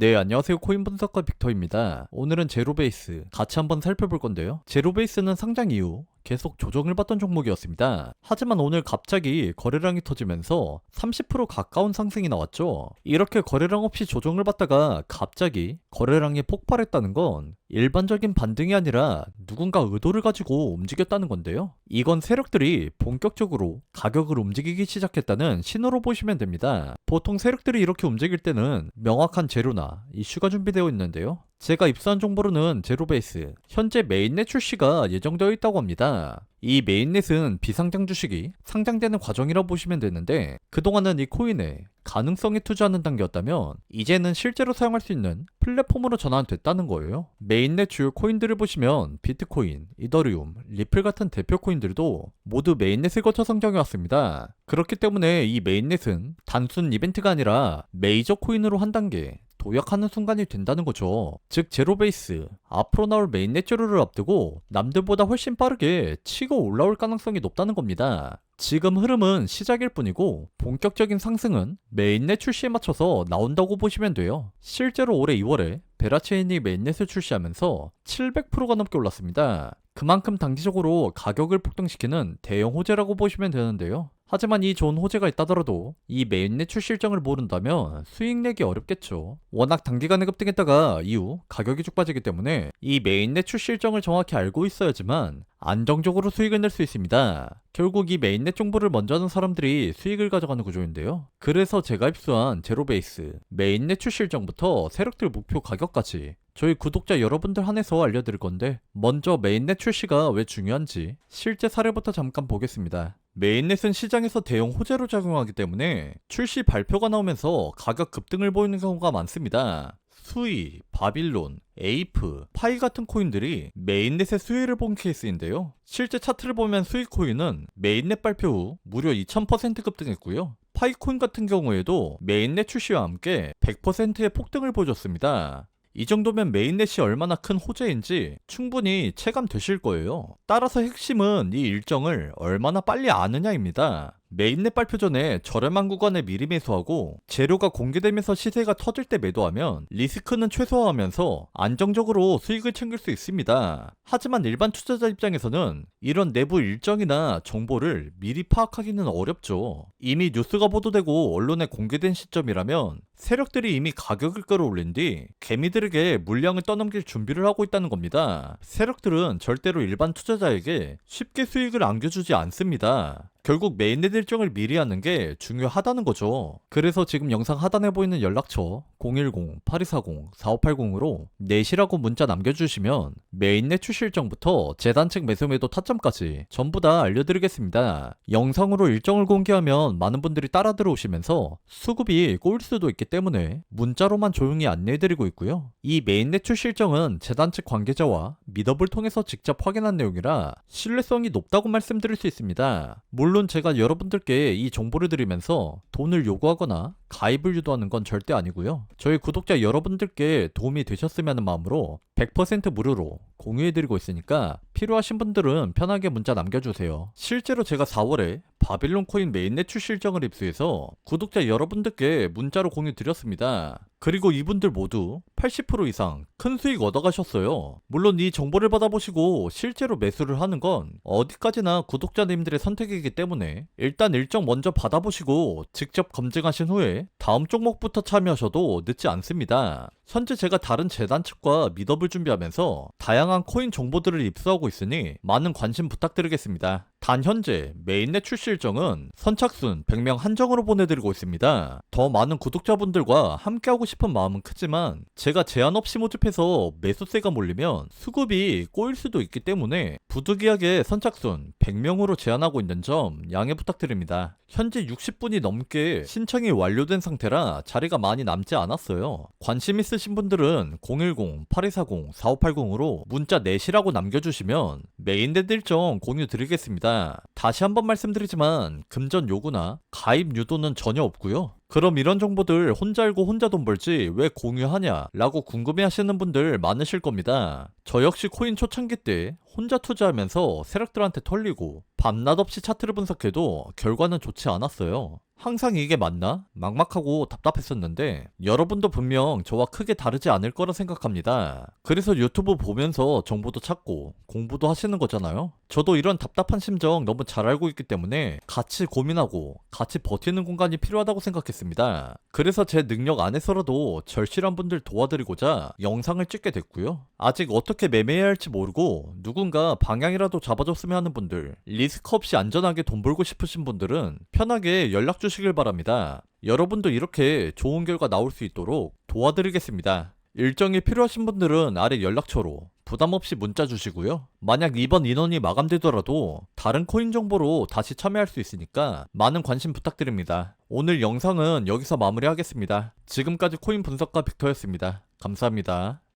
네, 안녕하세요. 코인 분석가 빅터입니다. 오늘은 제로베이스 같이 한번 살펴볼 건데요. 제로베이스는 상장 이후 계속 조정을 받던 종목이었습니다. 하지만 오늘 갑자기 거래량이 터지면서 30% 가까운 상승이 나왔죠. 이렇게 거래량 없이 조정을 받다가 갑자기 거래량이 폭발했다는 건 일반적인 반등이 아니라 누군가 의도를 가지고 움직였다는 건데요. 이건 세력들이 본격적으로 가격을 움직이기 시작했다는 신호로 보시면 됩니다. 보통 세력들이 이렇게 움직일 때는 명확한 재료나 이슈가 준비되어 있는데요. 제가 입수한 정보로는 제로베이스 현재 메인넷 출시가 예정되어 있다고 합니다. 이 메인넷은 비상장 주식이 상장되는 과정이라고 보시면 되는데 그동안은 이 코인에 가능성에 투자하는 단계였다면 이제는 실제로 사용할 수 있는 플랫폼으로 전환됐다는 거예요. 메인넷 주요 코인들을 보시면 비트코인, 이더리움, 리플 같은 대표 코인들도 모두 메인넷을 거쳐 성장해 왔습니다. 그렇기 때문에 이 메인넷은 단순 이벤트가 아니라 메이저 코인으로 한 단계 도약하는 순간이 된다는 거죠. 즉 제로베이스 앞으로 나올 메인넷 재료를 앞두고 남들보다 훨씬 빠르게 치고 올라올 가능성이 높다는 겁니다. 지금 흐름은 시작일 뿐이고 본격적인 상승은 메인넷 출시에 맞춰서 나온다고 보시면 돼요. 실제로 올해 2월에 베라체인이 메인넷을 출시하면서 700%가 넘게 올랐습니다. 그만큼 단기적으로 가격을 폭등시키는 대형 호재라고 보시면 되는데요. 하지만 이 좋은 호재가 있다더라도 이 메인넷 출시 일정을 모른다면 수익 내기 어렵겠죠. 워낙 단기간에 급등했다가 이후 가격이 쭉 빠지기 때문에 이 메인넷 출시 일정을 정확히 알고 있어야지만 안정적으로 수익을 낼 수 있습니다. 결국 이 메인넷 정보를 먼저 하는 사람들이 수익을 가져가는 구조인데요. 그래서 제가 입수한 제로베이스 메인넷 출시 일정부터 세력들 목표 가격까지 저희 구독자 여러분들 한해서 알려드릴 건데 먼저 메인넷 출시가 왜 중요한지 실제 사례부터 잠깐 보겠습니다. 메인넷은 시장에서 대형 호재로 작용하기 때문에 출시 발표가 나오면서 가격 급등을 보이는 경우가 많습니다. 수이, 바빌론, 에이프, 파이 같은 코인들이 메인넷의 수혜를 본 케이스인데요. 실제 차트를 보면 수이 코인은 메인넷 발표 후 무려 2000% 급등했고요. 파이코인 같은 경우에도 메인넷 출시와 함께 100%의 폭등을 보여줬습니다. 이 정도면 메인넷이 얼마나 큰 호재인지 충분히 체감되실 거예요. 따라서 핵심은 이 일정을 얼마나 빨리 아느냐입니다. 메인넷 발표 전에 저렴한 구간에 미리 매수하고 재료가 공개되면서 시세가 터질 때 매도하면 리스크는 최소화하면서 안정적으로 수익을 챙길 수 있습니다. 하지만 일반 투자자 입장에서는 이런 내부 일정이나 정보를 미리 파악하기는 어렵죠. 이미 뉴스가 보도되고 언론에 공개된 시점이라면 세력들이 이미 가격을 끌어올린 뒤 개미들에게 물량을 떠넘길 준비를 하고 있다는 겁니다. 세력들은 절대로 일반 투자자에게 쉽게 수익을 안겨주지 않습니다. 결국 메인넷 일정을 미리 하는 게 중요하다는 거죠. 그래서 지금 영상 하단에 보이는 연락처 010-8240-4580으로 넷이라고 문자 남겨주시면 메인넷 출시 일정부터 재단 측 매수 매도 타점까지 전부 다 알려드리겠습니다. 영상으로 일정을 공개하면 많은 분들이 따라 들어오시면서 수급이 꼬일 수도 있기 때문에 문자로만 조용히 안내해드리고 있고요. 이 메인넷 출시 일정은 재단 측 관계자와 미더블 통해서 직접 확인한 내용이라 신뢰성이 높다고 말씀드릴 수 있습니다. 물론 제가 여러분들께 이 정보를 드리면서 돈을 요구하거나 가입을 유도하는 건 절대 아니고요. 저희 구독자 여러분들께 도움이 되셨으면 하는 마음으로 100% 무료로 공유해드리고 있으니까 필요하신 분들은 편하게 문자 남겨주세요. 실제로 제가 4월에 바빌론 코인 메인넷 출시 일정을 입수해서 구독자 여러분들께 문자로 공유 드렸습니다. 그리고 이분들 모두 80% 이상 큰 수익 얻어가셨어요. 물론 이 정보를 받아보시고 실제로 매수를 하는 건 어디까지나 구독자님들의 선택이기 때문에 일단 일정 먼저 받아보시고 직접 검증하신 후에 다음 종목부터 참여하셔도 늦지 않습니다. 현재 제가 다른 재단 측과 미더블 준비하면서 다양한 코인 정보들을 입수하고 있으니 많은 관심 부탁드리겠습니다. 단 현재 메인넷 출시 일정은 선착순 100명 한정으로 보내드리고 있습니다. 더 많은 구독자분들과 함께하고 싶은 마음은 크지만 제가 제한 없이 모집해서 매수세가 몰리면 수급이 꼬일 수도 있기 때문에 부득이하게 선착순 100명으로 제한하고 있는 점 양해 부탁드립니다. 현재 60분이 넘게 신청이 완료된 상태라 자리가 많이 남지 않았어요. 관심 있으신 분들은 010-8240-4580으로 문자 내시라고 남겨주시면 메인넷 일정 공유 드리겠습니다. 다시 한번 말씀드리지만 금전 요구나 가입 유도는 전혀 없고요. 그럼 이런 정보들 혼자 알고 혼자 돈 벌지 왜 공유하냐? 라고 궁금해 하시는 분들 많으실 겁니다. 저 역시 코인 초창기 때 혼자 투자하면서 세력들한테 털리고 밤낮 없이 차트를 분석해도 결과는 좋지 않았어요. 항상 이게 맞나? 막막하고 답답했었는데 여러분도 분명 저와 크게 다르지 않을 거라 생각합니다. 그래서 유튜브 보면서 정보도 찾고 공부도 하시는 거잖아요. 저도 이런 답답한 심정 너무 잘 알고 있기 때문에 같이 고민하고 같이 버티는 공간이 필요하다고 생각했습니다. 그래서 제 능력 안에서라도 절실한 분들 도와드리고자 영상을 찍게 됐고요. 아직 어떻게 매매해야 할지 모르고 누군가 방향이라도 잡아줬으면 하는 분들, 리스크 없이 안전하게 돈 벌고 싶으신 분들은 편하게 연락 주시길 바랍니다. 여러분도 이렇게 좋은 결과 나올 수 있도록 도와드리겠습니다. 일정이 필요하신 분들은 아래 연락처로 부담 없이 문자 주시고요. 만약 이번 인원이 마감되더라도 다른 코인 정보로 다시 참여할 수 있으니까 많은 관심 부탁드립니다. 오늘 영상은 여기서 마무리하겠습니다. 지금까지 코인 분석가 빅터였습니다. 감사합니다.